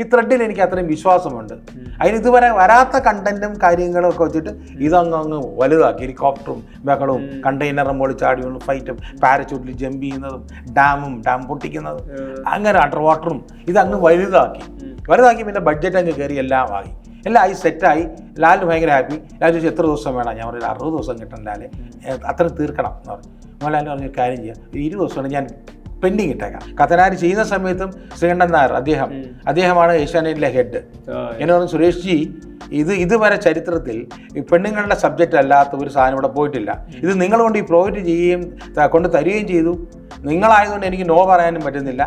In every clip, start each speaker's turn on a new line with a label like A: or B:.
A: ഈ ത്രെഡിൽ എനിക്ക് അത്രയും വിശ്വാസമുണ്ട്. അതിന് ഇതുവരെ വരാത്ത കണ്ടന്റും കാര്യങ്ങളും ഒക്കെ വെച്ചിട്ട് ഇതങ്ങ് അങ്ങ് വലുതാക്കി. ഹെലികോപ്റ്ററും ബഹളവും കണ്ടെയ്നറും മുകളിൽ ചാടിയുള്ള ഫൈറ്റും പാരച്യൂട്ടിൽ ജമ്പ് ചെയ്യുന്നതും ഡാമും ഡാം പൊട്ടിക്കുന്നതും അങ്ങനെ അണ്ടർ വാട്ടറും ഇതങ്ങ് വലുതാക്കി. വലുതാക്കി പിന്നെ ബഡ്ജറ്റ് അങ്ങ് കയറി എല്ലാം ആയി. എല്ലാം ആയി സെറ്റായി ലാലിന് ഭയങ്കര ഹാപ്പി ലാൽ ചോദിച്ചു എത്ര ദിവസം വേണം? ഞാൻ പറഞ്ഞു അറുപത് ദിവസം കിട്ടണം ലാലെ. അത്ര തീർക്കണം. എന്ന് പറഞ്ഞു. മോഹൻലാൽ പറഞ്ഞു കാര്യം ചെയ്യാം. ഇരുപത് ദിവസമാണ് ഞാൻ പെൻഡിങ് ഇട്ടേക്കാം. കത്തനാര് ചെയ്യുന്ന സമയത്തും ശ്രീകണ്ഠൻ നായർ അദ്ദേഹം. അദ്ദേഹമാണ് ഏഷ്യാനെറ്റിലെ ഹെഡ് എന്നെ പറഞ്ഞു സുരേഷ് ജി ഇത് ഇതുവരെ ചരിത്രത്തിൽ പെണ്ണുങ്ങളുടെ സബ്ജക്റ്റ് അല്ലാത്ത ഒരു സാധനം ഇവിടെ പോയിട്ടില്ല. ഇത് നിങ്ങൾ കൊണ്ട് ഈ പ്രോജക്റ്റ് ചെയ്യുകയും കൊണ്ട് തരികയും ചെയ്തു. നിങ്ങളായതുകൊണ്ട് എനിക്ക് നോ പറയാനും പറ്റുന്നില്ല.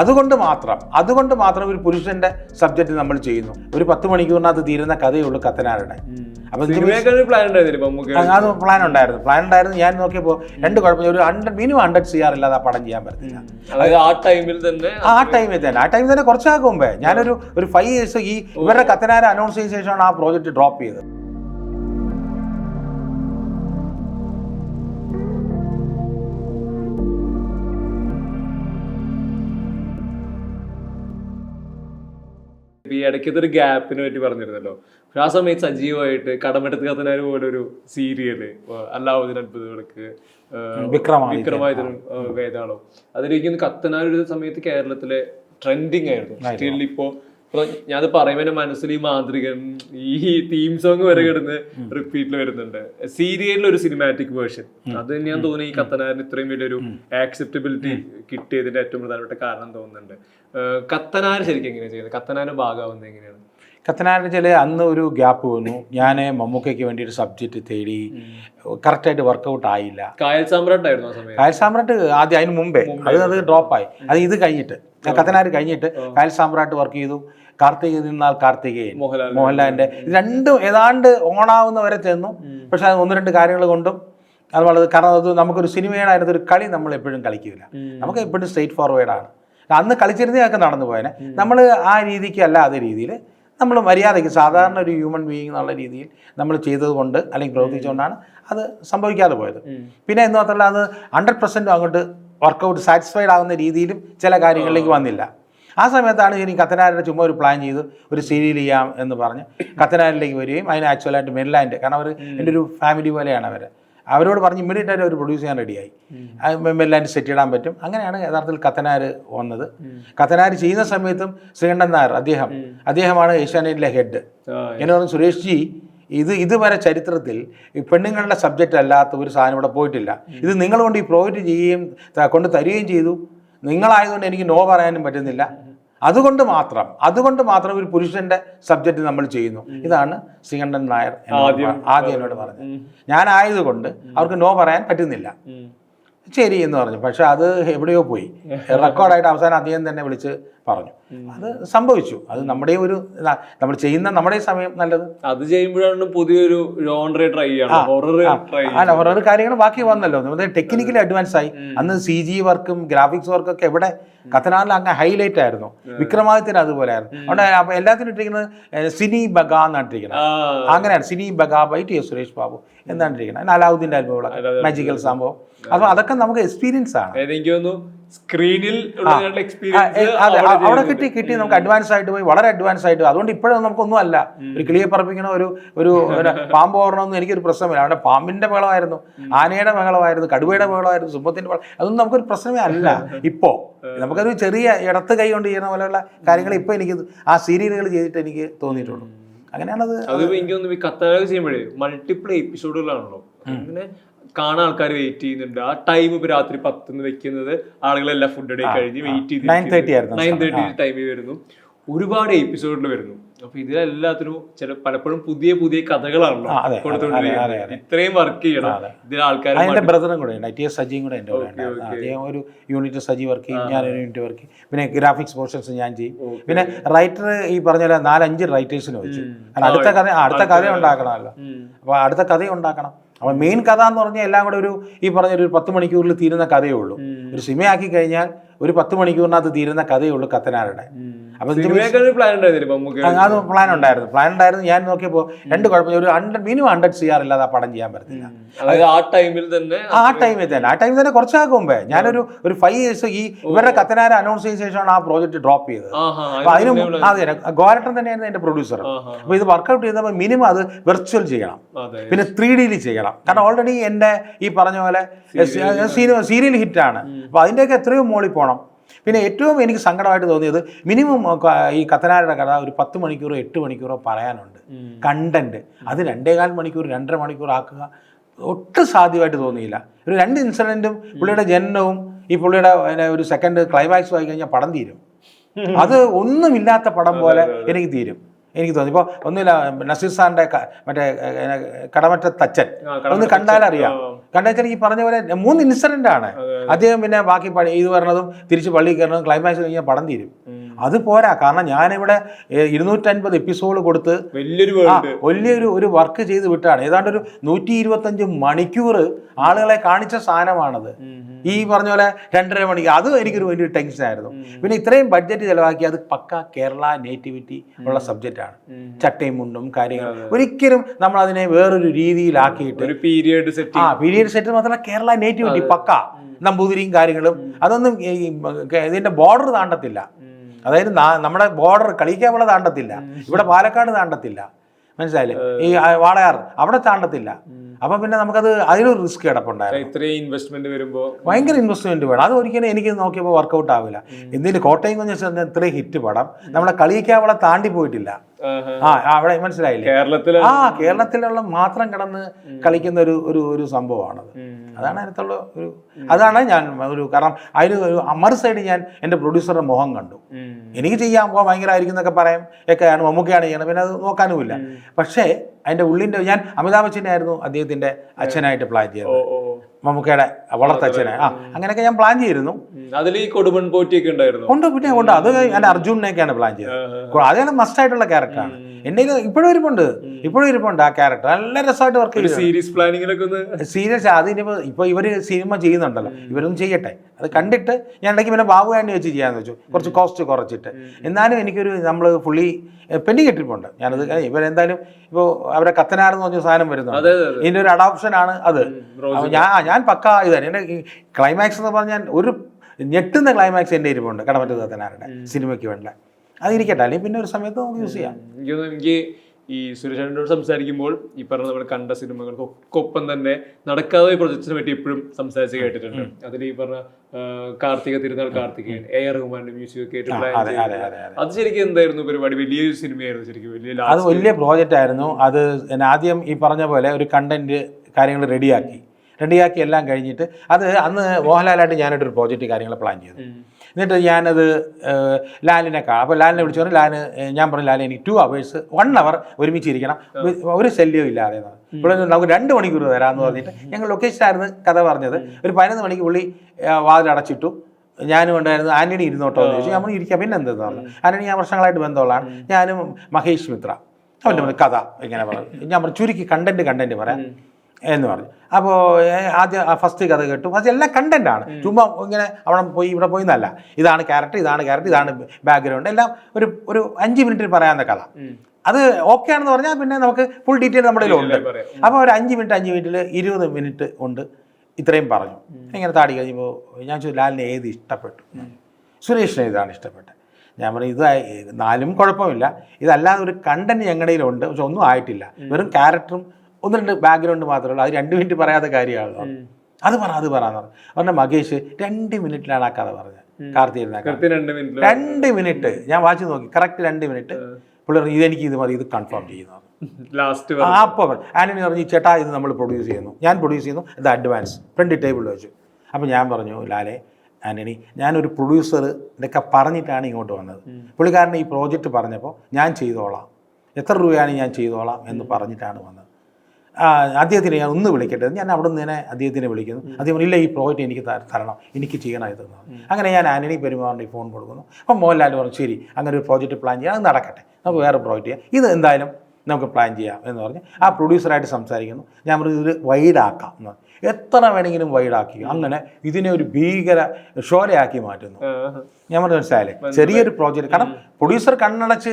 A: അതുകൊണ്ട് മാത്രം അതുകൊണ്ട് മാത്രം ഒരു പുരുഷന്റെ സബ്ജക്റ്റ് നമ്മൾ ചെയ്യുന്നു. ഒരു പത്ത് മണിക്കൂറിനകത്ത് തീരുന്ന കഥയുള്ളൂ കത്തനാരുടെ അപ്പൊ അത് പ്ലാൻ ഉണ്ടായിരുന്നു. പ്ലാൻ ഉണ്ടായിരുന്നു. ഞാൻ നോക്കിയപ്പോൾ രണ്ട് കുഴപ്പമില്ല. ഒരു hundred minimum hundred C R ഇല്ലാതെ ആ പടം ചെയ്യാൻ
B: പറ്റില്ല. ആ ടൈമിൽ തന്നെ
A: ആ ടൈമിൽ തന്നെ. ആ ടൈമിൽ തന്നെ കുറച്ചാൾക്ക് മുമ്പേ ഞാനൊരു ഒരു ഫൈവ് ഇയേഴ്സ് ഈ ഇവരുടെ കത്തനാര അനൗൺസ് ചെയ്ത ശേഷമാണ് ആ പ്രോജക്റ്റ് ഡ്രോപ്പ് ചെയ്തത്.
B: ഈ ഇടയ്ക്കത്തെ ഒരു ഗ്യാപ്പിനെ പറ്റി പറഞ്ഞിരുന്നല്ലോ. ആ സമയത്ത് സജീവമായിട്ട് കടമെടുത്ത് കത്തനാര് പോലെ സീരിയൽ സീരിയൽ അല്ലാവുദ്ദീൻ അത്ഭുതങ്ങൾക്ക്
A: വിക്രമാദിത്യൻ.
B: വിക്രമാദിത്യനും ഏഹ്, വേതാളവും അതിലേക്ക് കത്തനാർ ഒരു സമയത്ത് കേരളത്തിലെ ട്രെൻഡിങ് ആയിരുന്നു. സ്റ്റിൽ ഇപ്പോ ഇപ്പൊ ഞാനത് പറയുമ്പോൾ എന്റെ മനസ്സിൽ ഈ മാന്ത്രികൻ ഈ തീം സോങ് വരെ കിടന്ന് റിപ്പീറ്റിൽ വരുന്നുണ്ട്. സീരിയലിൽ ഒരു സിനിമാറ്റിക് വേർഷൻ അത് ഞാൻ തോന്നുന്നു ഈ കത്തനാരിന് ഇത്രയും വലിയൊരു ആക്സെപ്റ്റബിലിറ്റി കിട്ടിയതിന്റെ ഏറ്റവും പ്രധാനപ്പെട്ട കാരണം തോന്നുന്നുണ്ട്. കത്തനാർ ശരിക്കും എങ്ങനെയാണ് ചെയ്യുന്നത്? കത്തനാരുടെ ഭാഗമാവുന്നത് എങ്ങനെയാണ്?
A: കത്തനാരുടെ ചില അന്ന് ഒരു ഗ്യാപ്പ് വന്നു. ഞാൻ മമ്മൂക്കയ്ക്ക് വേണ്ടി ഒരു സബ്ജക്റ്റ് തേടി കറക്റ്റായിട്ട് വർക്കൗട്ട് ആയില്ല.
B: കായൽ സാമ്രാട്ടായിരുന്നു
A: കായൽ സാമ്രാട്ട് ആദ്യം അതിന് മുമ്പേ. അത് അത് ഡ്രോപ്പായി അത് ഇത് കഴിഞ്ഞിട്ട്. കത്തനാർ കഴിഞ്ഞിട്ട് കായൽ സാമ്രാട്ട് വർക്ക് ചെയ്തു. കാർത്തിക നിന്നാൽ കാർത്തികേയൻ. മോഹൻലാലിന്റെ. ഇത് രണ്ടും ഏതാണ്ട് ഓണാവുന്നവരെ ചെന്നു. പക്ഷെ അത് ഒന്ന് രണ്ട് കാര്യങ്ങൾ കൊണ്ടും അത് വളരെ കാരണം അത് നമുക്കൊരു സിനിമയുടെ അതിനകത്ത് ഒരു കളി നമ്മൾ എപ്പോഴും കളിക്കില്ല നമുക്ക് എപ്പോഴും സ്ട്രേറ്റ് ഫോർവേഡാണ് അന്ന് കളിച്ചിരുന്നേ ഒക്കെ നടന്നു പോയനെ. നമ്മൾ ആ രീതിക്ക് അല്ലാതെ രീതിയിൽ നമ്മൾ മര്യാദയ്ക്ക് സാധാരണ ഒരു ഹ്യൂമൻ ബീയിങ് എന്നുള്ള രീതിയിൽ നമ്മൾ ചെയ്തതുകൊണ്ട് അല്ലെങ്കിൽ പ്രവർത്തിച്ചുകൊണ്ടാണ് അത് സംഭവിക്കാതെ പോയത്. പിന്നെ എന്ന് മാത്രമല്ല അത് ഹൺഡ്രഡ് പെർസെന്റും അങ്ങോട്ട് വർക്കൗട്ട് സാറ്റിസ്ഫൈഡ് ആകുന്ന രീതിയിലും ചില കാര്യങ്ങളിലേക്ക് വന്നില്ല. ആ സമയത്താണ് ഇനി കത്തനാരിന്റെ ചുമ്മാ ഒരു പ്ലാൻ ചെയ്ത് ഒരു സീരിയൽ ചെയ്യാം എന്ന് പറഞ്ഞ് കത്തനാരിലേക്ക് വരികയും അതിന് ആക്ച്വലായിട്ട് മെരിലാൻഡ് കാരണം അവർ എന്റെ ഒരു ഫാമിലി പോലെയാണ് അവർ. അവരോട് പറഞ്ഞ് ഇമ്മീഡിയറ്റ് ആയിട്ട് അവർ പ്രൊഡ്യൂസ് ചെയ്യാൻ റെഡിയായി മെല്ലാൻഡ് സെറ്റ് ഇടാൻ പറ്റും. അങ്ങനെയാണ് യഥാർത്ഥത്തിൽ കത്തനാർ വന്നത്. കത്തനാർ ചെയ്യുന്ന സമയത്തും ശ്രീകണ്ഠൻ നായർ അദ്ദേഹം അദ്ദേഹമാണ് ഏഷ്യാനെറ്റിലെ ഹെഡ്
B: ആ,
A: എന്നെ പറഞ്ഞു സുരേഷ് ജി ഇത് ഇതുവരെ ചരിത്രത്തിൽ പെണ്ണുങ്ങളുടെ സബ്ജക്റ്റ് അല്ലാത്ത ഒരു സാധനം ഇവിടെ പോയിട്ടില്ല. ഇത് നിങ്ങൾ കൊണ്ട് ഈ പ്രോജക്റ്റ് ചെയ്യുകയും കൊണ്ട് തരികയും ചെയ്തു. നിങ്ങളായതുകൊണ്ട് എനിക്ക് നോ പറയാനും പറ്റുന്നില്ല. അതുകൊണ്ട് മാത്രം അതുകൊണ്ട് മാത്രം ഒരു പുരുഷന്റെ സബ്ജക്റ്റ് നമ്മൾ ചെയ്യുന്നു. ഇതാണ് ശ്രീകണ്ഠൻ നായർ
B: ആദ്യം
A: എന്നോട് പറഞ്ഞത്. ഞാനായതുകൊണ്ട് അവർക്ക് നോ പറയാൻ പറ്റുന്നില്ല. ശരി എന്ന് പറഞ്ഞു. പക്ഷെ അത് എവിടെയോ പോയി. റെക്കോർഡായിട്ട് അവസാനം അദ്ദേഹം തന്നെ വിളിച്ച് പറഞ്ഞു. അത് സംഭവിച്ചു. അത് നമ്മുടെ ഒരു നമ്മൾ ചെയ്യുന്ന നമ്മുടെ സമയം നല്ലത്.
B: അത് ചെയ്യുമ്പോഴാണ് പുതിയൊരു ജോൺറെ ട്രൈ ഹൊറർ
A: അല്ല ഓരോ കാര്യങ്ങൾ ബാക്കി വന്നല്ലോ. ടെക്നിക്കലി അഡ്വാൻസ് ആയി. അന്ന് സി ജി വർക്കും ഗ്രാഫിക്സ് വർക്കും ഒക്കെ എവിടെ? കത്തനാറിൽ അങ്ങ് ഹൈലൈറ്റ് ആയിരുന്നു. വിക്രമാദിത്യൻ അതുപോലെ ആയിരുന്നു അതുകൊണ്ട് എല്ലാത്തിനും ഇട്ടിരിക്കുന്നത് സിനി ബഗ എന്നാണ് ഇട്ടിരിക്കുന്നത് അങ്ങനെയാണ്. സിനി ബഗ by T S Suresh Babu എന്നാണ് ഇരിക്കുന്നത് അതിന് അലാവുദ്ദീന്റെ അത്ഭവം മാജിക്കൽ സംഭവം. അപ്പോൾ അതൊക്കെ നമുക്ക് എക്സ്പീരിയൻസ് ആണ്.
B: എനിക്ക് തോന്നുന്നു? സ്ക്രീനിൽ
A: അവിടെ കിട്ടി കിട്ടി. നമുക്ക് അഡ്വാൻസ് ആയിട്ട് പോയി വളരെ അഡ്വാൻസ് ആയിട്ട്. അതുകൊണ്ട് ഇപ്പോഴും നമുക്കൊന്നും അല്ല. ഒരു കിളിയെ പറപ്പിക്കണ ഒരു ഒരു പാമ്പ് ഓർണമെന്ന് എനിക്കൊരു പ്രശ്നമില്ല. അവിടെ പാമ്പിന്റെ ബഹളമായിരുന്നു ആനയുടെ ബഹളമായിരുന്നു കടുവയുടെ ബഹളമായിരുന്നു സുമ്പത്തിന്റെ ബഹളം അതൊന്നും നമുക്കൊരു പ്രശ്നമേ അല്ല. ഇപ്പോ നമുക്കൊരു ചെറിയ ഇടത്ത് കൈ കൊണ്ട് ചെയ്യുന്ന പോലെയുള്ള കാര്യങ്ങൾ ഇപ്പൊ എനിക്ക് ആ സീരിയലുകൾ ചെയ്തിട്ട് എനിക്ക് തോന്നിയിട്ടുള്ളൂ. അങ്ങനെയാണത്.
B: അത് എനിക്ക് തോന്നുന്നു ഈ കത്താനൊക്കെ ചെയ്യുമ്പോഴേ മൾട്ടിപ്പിൾ എപ്പിസോഡുകളാണല്ലോ അങ്ങനെ കാണാൻ ആൾക്കാർ വെയിറ്റ് ചെയ്യുന്നുണ്ട്. ആ ടൈം ഇപ്പൊ രാത്രി പത്തുനിന്ന് വെക്കുന്നത് ആളുകളെല്ലാം ഫുഡ് ഡേ കഴിഞ്ഞ് വെയിറ്റ് ചെയ്ത്
A: 9:30 ആയിരുന്നു
B: നയൻ തേർട്ടി ടൈമിൽ വരുന്നു. ഒരുപാട് എപ്പിസോഡിൽ വരുന്നു. അപ്പൊ ഇതിലെല്ലാത്തിനും ചില പലപ്പോഴും പുതിയ പുതിയ കഥകളാണല്ലോ
A: അതെ.
B: ഇത്രയും വർക്ക് ചെയ്യണം. ഇതിൽ ആൾക്കാർ
A: അതിന്റെ ബ്രദറും കൂടെ ഉണ്ട്. ടി എസ് സജിയും കൂടെ എന്റെ കൂടെ അദ്ദേഹം ഒരു യൂണിറ്റ് സജി വർക്ക് ചെയ്യും ഞാൻ ഒരു യൂണിറ്റ് വർക്ക് ചെയ്യും. പിന്നെ ഗ്രാഫിക്സ് പോർഷൻസ് ഞാൻ ചെയ്യും. പിന്നെ റൈറ്റർ ഈ പറഞ്ഞ പോലെ നാലഞ്ച് റൈറ്റേഴ്സിന് വെച്ചു. അടുത്ത കഥ അടുത്ത കഥ ഉണ്ടാക്കണമല്ലോ. അപ്പൊ അടുത്ത കഥ ഉണ്ടാക്കണം. അപ്പോൾ മെയിൻ കഥ എന്ന് പറഞ്ഞാൽ എല്ലാം കൂടെ ഒരു ഈ പറഞ്ഞ ഒരു പത്ത് മണിക്കൂറിൽ തീരുന്ന കഥയേ ഉള്ളൂ. ഒരു സിനിമയാക്കി കഴിഞ്ഞാൽ ഒരു പത്ത് മണിക്കൂറിനകത്ത് തീരുന്ന കഥയേ ഉള്ളൂ കത്തനാരുടെ അത് പ്ലാൻ ഉണ്ടായിരുന്നു. പ്ലാൻ ഉണ്ടായിരുന്നു. ഞാൻ നോക്കിയപ്പോൾ രണ്ട് കുഴപ്പമില്ല. ഒരു hundred minimum hundred C R ഇല്ലാതെ ആ പടം ചെയ്യാൻ
B: പറ്റില്ല ആ ടൈമിൽ തന്നെ
A: ആ ടൈമിൽ തന്നെ. ആ ടൈമിൽ തന്നെ കുറച്ചാൾക്ക് മുമ്പേ ഞാനൊരു ഒരു ഫൈവ് ഇയേഴ്സ് ഈ ഇവരുടെ കത്തനാര അനൗൺസ് ചെയ്ത ശേഷമാണ് ആ പ്രോജക്റ്റ് ഡ്രോപ്പ് ചെയ്തത്. അപ്പൊ അതിന് അതെ ഗോരട്ടൻ തന്നെയായിരുന്നു എന്റെ പ്രൊഡ്യൂസർ അപ്പൊ ഇത് വർക്കൗട്ട് ചെയ്തപ്പോൾ മിനിമം അത് വെർച്വൽ ചെയ്യണം. പിന്നെ ത്രീ ഡിയിൽ ചെയ്യണം. കാരണം ഓൾറെഡി എന്റെ ഈ പറഞ്ഞ പോലെ സീരിയൽ സീരിയൽ ഹിറ്റാണ് അപ്പൊ അതിന്റെയൊക്കെ എത്രയോ മോളിൽ പോകണം പിന്നെ ഏറ്റവും എനിക്ക് സങ്കടമായിട്ട് തോന്നിയത് മിനിമം ഈ കത്തനാരുടെ കഥ ഒരു പത്ത് മണിക്കൂറോ എട്ട് മണിക്കൂറോ പറയാനുണ്ട്. കണ്ടന്റ്. അത് രണ്ടേകാൽ മണിക്കൂർ രണ്ടര മണിക്കൂർ ആക്കുക ഒട്ടും സാധ്യമായിട്ട് തോന്നിയില്ല. ഒരു രണ്ട് ഇൻസിഡന്റും പുള്ളിയുടെ ജനനവും ഈ പുള്ളിയുടെ ഒരു സെക്കൻഡ് ക്ലൈമാക്സും ആയി കഴിഞ്ഞാൽ പടം തീരും. അത് ഒന്നുമില്ലാത്ത പടം പോലെ എനിക്ക് തീരും. എനിക്ക് തോന്നി. ഇപ്പോൾ ഒന്നുമില്ല നസീർ സാറിന്റെ മറ്റേ കടമറ്റ തച്ചൻ. ഒന്ന് കണ്ടാലറിയാം.
B: അറിയാം
A: കണ്ടാച്ചാൽ ഈ പറഞ്ഞ പോലെ മൂന്ന് ഇൻസിഡന്റ് ആണ്. അദ്ദേഹം പിന്നെ ബാക്കി ഇത് പറഞ്ഞതും തിരിച്ച് പള്ളി കയറണതും ക്ലൈമാക്സ് കഴിഞ്ഞാൽ പടം തീരും. അത് പോരാ. കാരണം ഞാനിവിടെ ഇരുന്നൂറ്റൻപത് എപ്പിസോഡ് കൊടുത്ത്
B: വലിയൊരു
A: വലിയൊരു ഒരു വർക്ക് ചെയ്ത് വിട്ടാണ്. ഏതാണ്ട് ഒരു നൂറ്റി ഇരുപത്തഞ്ച് മണിക്കൂർ ആളുകളെ കാണിച്ച സാധനമാണത്. ഈ പറഞ്ഞ പോലെ രണ്ടര മണിക്ക് അത് എനിക്കൊരു വലിയ ടെൻഷൻ ആയിരുന്നു. പിന്നെ ഇത്രയും ബഡ്ജറ്റ് ചിലവാക്കി അത് പക്ക കേരള നേറ്റിവിറ്റി ഉള്ള സബ്ജക്റ്റ് ആണ്. ചട്ടയും മുണ്ടും കാര്യങ്ങളും. ഒരിക്കലും നമ്മൾ അതിനെ വേറൊരു രീതിയിലാക്കിയിട്ട്
B: ഒരു പീരിയഡ്
A: ആ പീരിയഡ് സെറ്റ് മാത്രമല്ല കേരള നേറ്റിവിറ്റി പക്ക നമ്പൂതിരിയും കാര്യങ്ങളും അതൊന്നും ഇതിന്റെ ബോർഡർ താണ്ടത്തില്ല. അതായത് നമ്മുടെ ബോർഡർ കളിക്കാവിള താണ്ടത്തില്ല. ഇവിടെ പാലക്കാട് താണ്ടത്തില്ല. മനസ്സിലായില്ലേ? ഈ വാളയാർ അവിടെ താണ്ടത്തില്ല. അപ്പൊ പിന്നെ നമുക്കത് അതിലൊരു റിസ്ക് കിടപ്പുണ്ടായിരുന്നു.
B: ഇത്രയും ഇൻവെസ്റ്റ്മെന്റ് വരുമ്പോ
A: ഭയങ്കര ഇൻവെസ്റ്റ്മെന്റ് വേണം. അത് ഒരിക്കലും എനിക്ക് നോക്കിയപ്പോൾ വർക്കൗട്ട് ആവില്ല. എന്തിന്റെ കോട്ടയം കുഞ്ഞു വെച്ചാൽ ഇത്രയും ഹിറ്റ് പടം. നമ്മളെ കളിക്കാവളെ താണ്ടി പോയിട്ടില്ല. ആ അവിടെ മനസ്സിലായില്ലേ?
B: കേരളത്തിൽ
A: ആ കേരളത്തിലുള്ള മാത്രം കിടന്ന് കളിക്കുന്ന ഒരു ഒരു ഒരു സംഭവമാണത്. അതാണ് അതിനകത്തുള്ള ഒരു അതാണ് ഞാൻ ഒരു കാരണം. അതിന് ഒരു അമർ സൈഡ് ഞാൻ എന്റെ പ്രൊഡ്യൂസറുടെ മുഖം കണ്ടു. എനിക്ക് ചെയ്യാൻ പോകാൻ ഭയങ്കരമായിരിക്കും എന്നൊക്കെ പറയാം. ഒക്കെയാണ് മമ്മൂക്കയാണ് ചെയ്യണം പിന്നെ അത് നോക്കാനുമില്ല. പക്ഷേ അതിന്റെ ഉള്ളിന്റെ ഞാൻ അമിതാഭ് ബച്ചനെ ആയിരുന്നു അദ്ദേഹത്തിന്റെ അച്ഛനായിട്ട് പ്ലാൻ ചെയ്തത്. മമ്മൂക്കയുടെ വളർത്തച്ഛനെ ആ അങ്ങനെയൊക്കെ ഞാൻ പ്ലാൻ ചെയ്തിരുന്നു.
B: അതിൽ ഈ കൊടുമൺ പോറ്റിയൊക്കെ ഉണ്ടായിരുന്നു?
A: ഉണ്ട് പിന്നെ ഉണ്ട്. അത് ഞാൻ അർജുനെയൊക്കെയാണ് പ്ലാൻ ചെയ്തത്. അതാണ് മസ്റ്റായിട്ടുള്ള ക്യാരക്ടറാണ് കയ്യിൽ ഇപ്പോഴും ഇരിപ്പുണ്ട്. ഇപ്പോഴും ഇരിപ്പുണ്ട് ആ ക്യാരക്ടർ നല്ല രസമായിട്ട് വർക്ക് ചെയ്തു
B: സീരീസ് പ്ലാനിങ്ങിലൊക്കെ ഒന്ന്
A: സീരിയസ് അതിനിപ്പോ ഇപ്പൊ ഇവർ സിനിമ ചെയ്യുന്നുണ്ടല്ലോ. ഇവരൊന്നും ചെയ്യട്ടെ. അത് കണ്ടിട്ട് ഞാൻ ഇടയ്ക്ക് പിന്നെ ബാബു ആൻഡി വെച്ച് ചെയ്യാന്ന് വെച്ചു. കുറച്ച് കോസ്റ്റ് കുറച്ചിട്ട്. എന്നാലും എനിക്കൊരു നമ്മൾ ഫുള്ളി പെൻഡിങ് കെട്ടിപ്പുണ്ട് ഞാനത് ഇവരെന്തായാലും ഇപ്പോൾ അവരെ കത്തനാരെന്ന് പറഞ്ഞ സാധനം വരുന്നുണ്ട്. ഇതിന്റെ ഒരു അഡോപ്ഷൻ ആണ് അത്. ഞാൻ ഞാൻ പക്ക ഇതാണ് എന്റെ ക്ലൈമാക്സ് എന്ന് പറഞ്ഞാൽ ഒരു ഞെട്ടുന്ന ക്ലൈമാക്സ് എന്റെ ഇരിപ്പുണ്ട്. കടമറ്റ കത്തനാരുടെ സിനിമയ്ക്ക് വേണ്ട അതിരിക്കട്ടെ. അല്ലെങ്കിൽ പിന്നെ ഒരു സമയത്ത് നമുക്ക് യൂസ് ചെയ്യാം.
B: എനിക്ക് ഈ സുരേഷനോട് സംസാരിക്കുമ്പോൾ ഈ പറഞ്ഞ നമ്മൾ കണ്ട സിനിമകൾക്കൊപ്പം തന്നെ നടക്കാതെ പ്രൊജക്ട്സിനെ പറ്റി ഇപ്പോഴും സംസാരിച്ച് കേട്ടിട്ടുണ്ട്. അതിൽ ഈ പറഞ്ഞ കാർത്തിക തിരുനാൾ കാർത്തികേയൻ എ ആർ റഹ്മാന്റെ മ്യൂസിക് ഒക്കെ ആയിട്ട്
A: അതെ
B: ശരിക്കും എന്തായിരുന്നു പരിപാടി? വലിയൊരു സിനിമയായിരുന്നു ശരിക്കും വലിയ
A: അത് വലിയ പ്രോജക്റ്റ് ആയിരുന്നു. അത് ആദ്യം ഈ പറഞ്ഞ പോലെ ഒരു കണ്ടന്റ് കാര്യങ്ങൾ റെഡിയാക്കി റെഡിയാക്കി എല്ലാം കഴിഞ്ഞിട്ട് അത് അന്ന് മോഹൻലാലായിട്ട് ഞാനായിട്ടൊരു പ്രോജക്റ്റ് കാര്യങ്ങൾ പ്ലാൻ ചെയ്തു. എന്നിട്ട് ഞാനത് ലാലിനെ കാണാം. അപ്പോൾ ലാലിനെ വിളിച്ചു പറഞ്ഞു ലാലിന് ഞാൻ പറഞ്ഞു ലാലിന് എനിക്ക് ടു അവേഴ്സ് വൺ അവർ ഒരുമിച്ചിരിക്കണം. ഒരു ശല്യവും ഇല്ലാതെ. ഇവിടെ നമുക്ക് രണ്ട് മണിക്കൂർ തരാമെന്ന് പറഞ്ഞിട്ട് ഞങ്ങൾ ലൊക്കേഷനായിരുന്നു കഥ പറഞ്ഞത്. ഒരു പതിനൊന്ന് മണിക്ക് പുള്ളി വാതിൽ വാതിലടച്ചിട്ടു. ഞാനും ഉണ്ടായിരുന്നു ആന്റണി ഇരുന്നോട്ടോ? എന്ന് ചോദിച്ചു. നമ്മൾ ഇരിക്കാം പിന്നെ എന്തെന്ന് പറഞ്ഞു ആന്റണി ഞാൻ വർഷങ്ങളായിട്ട് ബന്ധമുള്ളതാണ്. ഞാനും മഹേഷ് മിത്ര. അവന്റെ കഥ ഇങ്ങനെ പറഞ്ഞു. ഞാൻ പറഞ്ഞു ചുരുക്കി കണ്ടന്റ് കണ്ടന്റ് പറയാം. എന്ന് പറഞ്ഞു. അപ്പോൾ ആദ്യം ഫസ്റ്റ് കഥ കേട്ടു. ഫസ്റ്റ് എല്ലാം കണ്ടന്റ് ആണ്. ചുമ്മാ ഇങ്ങനെ അവിടെ പോയി ഇവിടെ പോയി എന്നല്ല. ഇതാണ് ക്യാരക്ടർ ഇതാണ് ക്യാരക്ടർ ഇതാണ് ബാക്ക്ഗ്രൗണ്ട് എല്ലാം ഒരു ഒരു അഞ്ച് മിനിറ്റിൽ പറയാവുന്ന കഥ. അത് ഓക്കെ ആണെന്ന് പറഞ്ഞാൽ പിന്നെ നമുക്ക് ഫുൾ ഡീറ്റെയിൽ നമ്മുടെ
B: ഉണ്ട്
A: അപ്പോൾ ഒരു അഞ്ച് മിനിറ്റ് അഞ്ച് മിനിറ്റിൽ ഇരുപത് മിനിറ്റ് കൊണ്ട് ഇത്രയും പറഞ്ഞു. ഇങ്ങനെ താടി കഴിഞ്ഞപ്പോൾ ഞാൻ ചോദിച്ചു ലാലിനെ ഏത് ഇഷ്ടപ്പെട്ടു? സുരേഷിനെ ഇതാണ് ഇഷ്ടപ്പെട്ടത്? ഞാൻ പറഞ്ഞു ഇത് നാലും കുഴപ്പമില്ല. ഇതല്ലാതെ ഒരു കണ്ടന്റ് ഞങ്ങളുടെ ഉണ്ട് പക്ഷെ ഒന്നും ആയിട്ടില്ല. വെറും ക്യാരക്ടറും ഒന്ന് രണ്ട് ബാക്ക്ഗ്രൗണ്ട് മാത്രമേ ഉള്ളൂ. അത് രണ്ട് മിനിറ്റ് പറയാത്ത കാര്യമാണല്ലോ. അത് പറ അത് പറയാന്ന് പറഞ്ഞു. പറഞ്ഞ മകേഷ് രണ്ട് മിനിറ്റിലാണ് ആ കഥ പറഞ്ഞത്. കാർത്തിക്
B: കൃത്യം രണ്ട്
A: മിനിറ്റ് ഞാൻ വാച്ച് നോക്കി. കറക്റ്റ് രണ്ട് മിനിറ്റ് പുള്ളി പറഞ്ഞു ഇതെനിക്ക് ഇത് മതി ഇത് കൺഫേം ചെയ്യുന്നു.
B: ലാസ്റ്റ്
A: അപ്പോൾ ആന്റണി പറഞ്ഞു ചേട്ടാ ഇത് നമ്മൾ പ്രൊഡ്യൂസ് ചെയ്യുന്നു. ഞാൻ പ്രൊഡ്യൂസ് ചെയ്യുന്നു. ഇത് അഡ്വാൻസ് ഫ്രണ്ട് ടേബിളിൽ വെച്ചു. അപ്പോൾ ഞാൻ പറഞ്ഞു ലാലെ ആന്റണി ഞാനൊരു പ്രൊഡ്യൂസർ ഇതൊക്കെ പറഞ്ഞിട്ടാണ് ഇങ്ങോട്ട് വന്നത്. പുള്ളിക്കാരൻ ഈ പ്രോജക്റ്റ് പറഞ്ഞപ്പോൾ ഞാൻ ചെയ്തോളാം. എത്ര രൂപയാണ് ഞാൻ ചെയ്തോളാം എന്ന് പറഞ്ഞിട്ടാണ് വന്നത്. അദ്ദേഹത്തിനെ ഞാൻ ഒന്ന് വിളിക്കട്ടെ. ഞാൻ അവിടെ നിന്ന് തന്നെ അദ്ദേഹത്തിനെ വിളിക്കുന്നു. അദ്ദേഹം ഇല്ല ഈ പ്രോജക്റ്റ് എനിക്ക് തരണം. എനിക്ക് ചെയ്യണമായിരുന്നു അങ്ങനെ ഞാൻ ആന്റണി പെരുമാറിന്റെ ഫോൺ കൊടുക്കുന്നു. അപ്പം മോഹൻലാൽ പറഞ്ഞു ശരി അങ്ങനെ ഒരു പ്രോജക്റ്റ് പ്ലാൻ ചെയ്യാം. അത് നടക്കട്ടെ. നമുക്ക് വേറെ പ്രോജക്റ്റ് ചെയ്യാം. ഇത് എന്തായാലും നമുക്ക് പ്ലാൻ ചെയ്യാം എന്ന് പറഞ്ഞ് ആ പ്രൊഡ്യൂസറായിട്ട് സംസാരിക്കുന്നു. ഞാൻ പറഞ്ഞു ഇത് വൈഡാക്കാം എന്ന് പറഞ്ഞു. എത്ര വേണമെങ്കിലും വൈഡാക്കി. അങ്ങനെ ഇതിനെ ഒരു ഭീകര ഷോലയാക്കി മാറ്റുന്നു. ഞാൻ പറഞ്ഞു മനസ്സിലായാലേ ചെറിയൊരു പ്രോജക്റ്റ്. കാരണം പ്രൊഡ്യൂസർ കണ്ണടച്ച്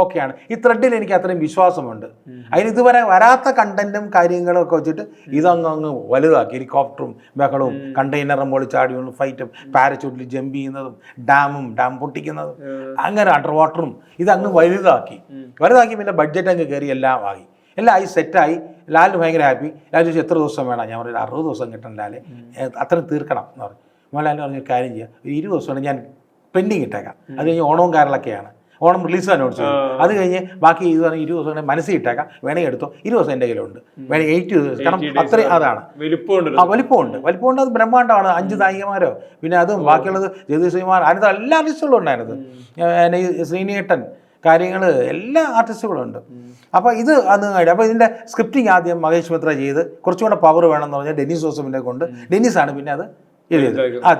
A: ഓക്കെയാണ്. ഈ ത്രെഡിൽ എനിക്ക് അത്രയും വിശ്വാസമുണ്ട്. അതിന് ഇതുവരെ വരാത്ത കണ്ടന്റും കാര്യങ്ങളും ഒക്കെ വെച്ചിട്ട് ഇതങ്ങ് അങ്ങ് വലുതാക്കി ഹെലികോപ്റ്ററും ബഹളവും കണ്ടെയ്നറും പൊളിച്ചാടി ഫൈറ്റും പാരച്യൂട്ടിൽ ജമ്പ് ചെയ്യുന്നതും ഡാമും ഡാം പൊട്ടിക്കുന്നതും അങ്ങനെ അണ്ടർ വാട്ടറും ഇതങ്ങ് വലുതാക്കി. വലുതാക്കി പിന്നെ ബഡ്ജറ്റ് അങ്ങ് കയറി എല്ലാം ആയി. എല്ലാം ആയി സെറ്റായി ലാലിന് ഭയങ്കര ഹാപ്പി. ലാൽ ചോദിച്ചു എത്ര ദിവസം വേണം? ഞാൻ പറഞ്ഞു അറുപത് ദിവസം കിട്ടണം ലാലെ. അത്രയും തീർക്കണം എന്ന് പറഞ്ഞു. മോഹൻലാലിന് പറഞ്ഞ ഒരു കാര്യം ചെയ്യാം. ഒരു ഇരുപത് ദിവസമാണ് ഞാൻ പെൻഡിങ് ഇട്ടേക്കാം. അത് കഴിഞ്ഞ് ഓണവും കാരളൊക്കെയാണ് ഓണം റിലീസ് അനൗൺസ് ചെയ്തു അത് കഴിഞ്ഞ് ബാക്കി ഇത് പറഞ്ഞാൽ ഇരുപത് ദിവസം മനസ്സിൽ ഇട്ടേക്കാം. വേണമെങ്കിൽ എടുത്തോ. ഇരുപത് ദിവസം എന്റെ കയ്യിലുണ്ട്. വേണമെങ്കിൽ എയ്റ്റ് ദിവസം കാരണം അത്രയും അതാണ്.
B: വലിപ്പമുണ്ട്
A: ആ വലിപ്പമുണ്ട്. വലിപ്പമുണ്ട്. അത് ബ്രഹ്മാണ്ടമാണ് അഞ്ച് നായികമാരോ പിന്നെ അതും ബാക്കിയുള്ളത് ജഗദീഷ് ശ്രീമാർ. അതിനകത്ത് എല്ലാ ആർട്ടിസ്റ്റുകളും ഉണ്ടായിരുന്നത് ശ്രീനേട്ടൻ കാര്യങ്ങൾ എല്ലാ ആർട്ടിസ്റ്റുകളും ഉണ്ട് അപ്പോൾ ഇത് അന്ന് കഴിഞ്ഞു അപ്പോൾ ഇതിന്റെ സ്ക്രിപ്റ്റിംഗ് ആദ്യം മഹേഷ് മിത്ര ചെയ്ത് കുറച്ചുകൂടെ പവർ വേണമെന്ന് പറഞ്ഞാൽ ഡെന്നിസ് ജോസഫിനെ കൊണ്ട് ഡെന്നിസാണ് പിന്നെ അത് എഴുതിയത്. ആ.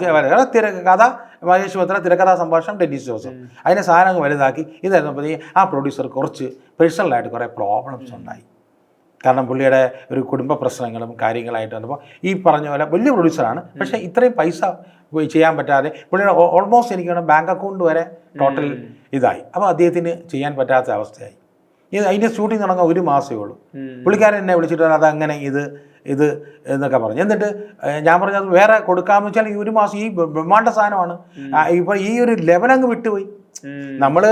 A: തിര കഥ മഹേഷ് മിത്ര തിരക്കഥാ സംഭാഷണം ഡെന്നിസ് ജോസഫ്. അതിനെ സാധനം അങ്ങ് വലുതാക്കി. ഇതായിരുന്നു ആ പ്രൊഡ്യൂസർ കുറച്ച് പേഴ്സണലായിട്ട് കുറേ പ്രോബ്ലംസ് ഉണ്ടായി. കാരണം പുള്ളിയുടെ ഒരു കുടുംബ പ്രശ്നങ്ങളും കാര്യങ്ങളായിട്ട് വന്നപ്പോൾ ഈ പറഞ്ഞ പോലെ വലിയ പ്രൊഡ്യൂസറാണ് പക്ഷേ ഇത്രയും പൈസ ചെയ്യാൻ പറ്റാതെ പുള്ളിയുടെ ഓൾമോസ്റ്റ് എനിക്ക് വേണം ബാങ്ക് അക്കൗണ്ട് വരെ ടോട്ടൽ ഇതായി. അപ്പോൾ അദ്ദേഹത്തിന് ചെയ്യാൻ പറ്റാത്ത അവസ്ഥയായി. ഇത് അതിന്റെ ഷൂട്ടിംഗ് തുടങ്ങാൻ ഒരു മാസമേ ഉള്ളൂ. പുള്ളിക്കാരൻ എന്നെ വിളിച്ചിട്ട് അത് അങ്ങനെ ഇത് ഇത് എന്നൊക്കെ പറഞ്ഞു. എന്നിട്ട് ഞാൻ പറഞ്ഞത് വേറെ കൊടുക്കാമെന്ന് വെച്ചാൽ ഈ ഒരു മാസം ഈ ബ്രഹ്മാണ്ട സാധനമാണ്. ഇപ്പോൾ ഈ ഒരു ലെവൽ അങ്ങ് വിട്ടുപോയി. നമ്മൾ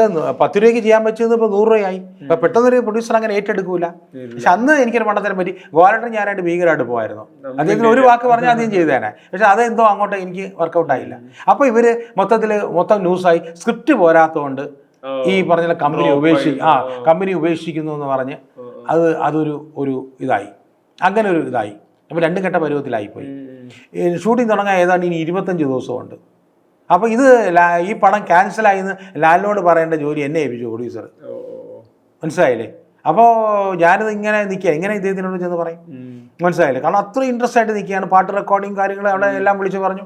A: പത്ത് രൂപയ്ക്ക് ചെയ്യാൻ പറ്റുന്നത് ഇപ്പോൾ നൂറ് രൂപയായി. ഇപ്പൊ പെട്ടെന്നൊരു പ്രൊഡ്യൂസർ അങ്ങനെ ഏറ്റെടുക്കൂല. പക്ഷെ അന്ന് എനിക്കൊരു മണ്ടത്തരം പറ്റി ഗോലണ്ടർ ഞാനായിട്ട് ഭീകരമായിട്ട് പോയായിരുന്നു അദ്ദേഹത്തിന് ഒരു വാക്ക് പറഞ്ഞാൽ ആദ്യം ചെയ്തേനെ. പക്ഷെ അതെന്തോ അങ്ങോട്ട് എനിക്ക് വർക്കൗട്ട് ആയില്ല. അപ്പോൾ ഇവർ മൊത്തത്തിൽ മൊത്തം ന്യൂസായി സ്ക്രിപ്റ്റ് പോരാത്തതുകൊണ്ട് ഈ പറഞ്ഞ കമ്പനി ഉപേക്ഷി ആ കമ്പനി ഉപേക്ഷിക്കുന്നു എന്ന് പറഞ്ഞ് അത് അതൊരു ഒരു ഇതായി. അങ്ങനെ ഒരു ഇതായി. അപ്പോൾ രണ്ടും ഘട്ട പരുവത്തിലായിപ്പോയി. ഷൂട്ടിംഗ് തുടങ്ങാൻ ഏതാണ്ട് ഇനി ഇരുപത്തഞ്ച് ദിവസമുണ്ട്. അപ്പോൾ ഇത് ഈ പണം ക്യാൻസലായി എന്ന് ലാലിനോട് പറയേണ്ട ജോലി എന്നെ ഏൽപ്പിച്ചു പ്രൊഡ്യൂസർ മനസ്സിലായില്ലേ? അപ്പോൾ ഞാനിത് ഇങ്ങനെ നിൽക്കുക എങ്ങനെ ഇദ്ദേഹത്തിനോട് ചെന്ന് പറയും? മനസ്സിലായില്ലേ? കാരണം അത്ര ഇൻട്രസ്റ്റ് ആയിട്ട് നിൽക്കുകയാണ് പാട്ട് റെക്കോർഡിങ് കാര്യങ്ങൾ അവിടെ എല്ലാം വിളിച്ചു പറഞ്ഞു.